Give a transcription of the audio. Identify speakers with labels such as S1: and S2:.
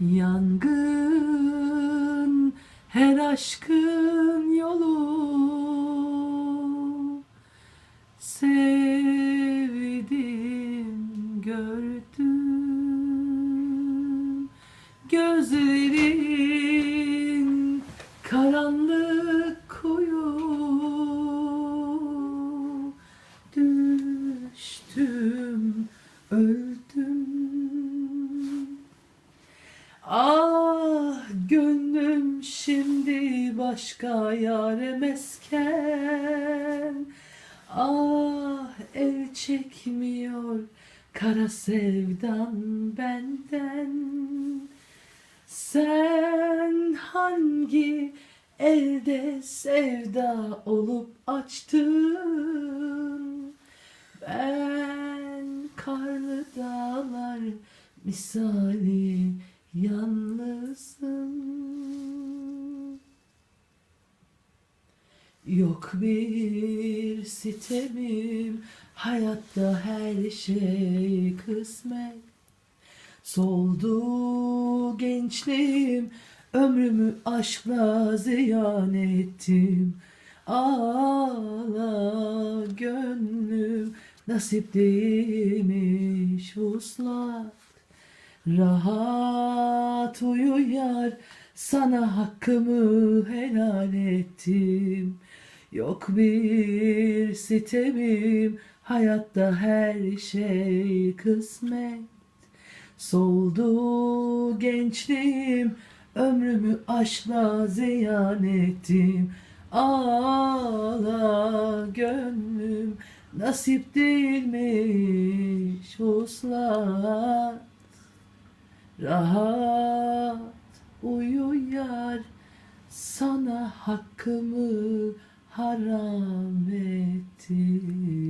S1: Yangın her aşkın yolu. Sevdim gördüm. Gözlerin karanlık kuyu Düştüm Ah gönlüm şimdi başka yâre mesken Ah el çekmiyor kara sevdan benden. Sen hangi elde sevda olup açtın? Ben karlı dağlar misali yalnızım. Yok bir sitemim. Hayatta her şey kısmet. Soldu gençliğim. Ömrümü aşkla ziyan ettim. Ağla gönlüm. Nasip değilmiş vuslat Rahat uyu yar sana hakkımı helal ettim. Yok bir sitemim hayatta her şey kısmet. Soldu gençliğim ömrümü aşkla ziyan ettim. Ağla gönlüm nasip değilmiş vuslat Rahat uyu yar sana hakkımı haram ettim